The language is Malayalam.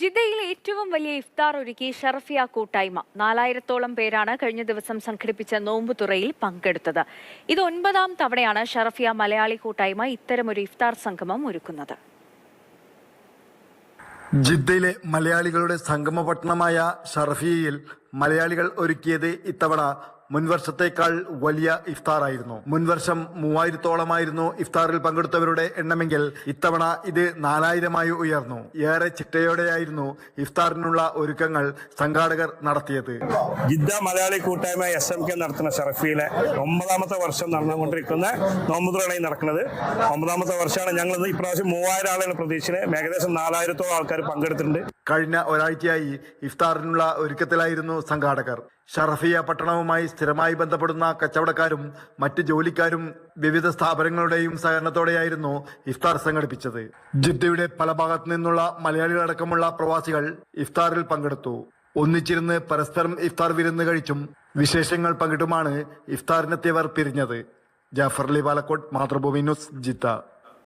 ജിദ്ദയിൽ ഏറ്റവും വലിയ ഇഫ്താർ ഒരുക്കി ഷറഫിയ കൂട്ടായ്മ. നാലായിരത്തോളം പേരാണ് കഴിഞ്ഞ ദിവസം സംഘടിപ്പിച്ച നോമ്പുതുറയിൽ പങ്കെടുത്തത്. ഇത് ഒൻപതാം തവണയാണ് ഷറഫിയ മലയാളി കൂട്ടായ്മ ഇത്തരമൊരു ഇഫ്താർ സംഗമം ഒരുക്കുന്നത്. ജിദ്ദയിലെ മലയാളികളുടെ സംഗമപട്ടണമായ ഷറഫിയയിൽ മലയാളികൾ ഒരുക്കിയത് ഇത്തവണ മുൻവർഷത്തേക്കാൾ വലിയ ഇഫ്താറായിരുന്നു. മുൻവർഷം മൂവായിരത്തോളമായിരുന്നു ഇഫ്താറിൽ പങ്കെടുത്തവരുടെ എണ്ണമെങ്കിൽ ഇത്തവണ ഇത് നാലായിരമായി ഉയർന്നു. ഏറെ ചിട്ടയോടെയായിരുന്നു ഇഫ്താറിനുള്ള ഒരുക്കങ്ങൾ സംഘാടകർ നടത്തിയത്. ജിദ്ദ മലയാളി കൂട്ടായ്മ എസ് എം കെ നടത്തുന്ന ഷറഫിയിലെ ഒമ്പതാമത്തെ വർഷം നടന്നുകൊണ്ടിരിക്കുന്ന നോമ്പുതുറയിൽ നടക്കുന്നത്. ഒമ്പതാമത്തെ വർഷമാണ് ഞങ്ങൾ ഇപ്രാവശ്യം മൂവായിരം ആളുകൾ പ്രതീക്ഷിച്ചത് ഏകദേശം നാലായിരത്തോളം ആൾക്കാർ പങ്കെടുത്തിട്ടുണ്ട്. കഴിഞ്ഞ ഒരാഴ്ചയായി ഇഫ്താറിനുള്ള ഒരുക്കത്തിലായിരുന്നു സംഘാടകർ. ഷറഫിയ പട്ടണവുമായി സ്ഥിരമായി ബന്ധപ്പെടുന്ന കച്ചവടക്കാരും മറ്റ് ജോലിക്കാരും വിവിധ സ്ഥാപനങ്ങളുടെയും സഹകരണത്തോടെയായിരുന്നു ഇഫ്താർ സംഘടിപ്പിച്ചത്. ജിദ്ദയുടെ പല ഭാഗത്തു നിന്നുള്ള മലയാളികളടക്കമുള്ള പ്രവാസികൾ ഇഫ്താറിൽ പങ്കെടുത്തു. ഒന്നിച്ചിരുന്ന് പരസ്പരം ഇഫ്താർ വിരുന്ന് കഴിച്ചും വിശേഷങ്ങൾ പങ്കിട്ടുമാണ് ഇഫ്താറിനെത്തിയവർ പിരിഞ്ഞത്. Jafar Ali Palakkod Mathrubhumi news Jeddah.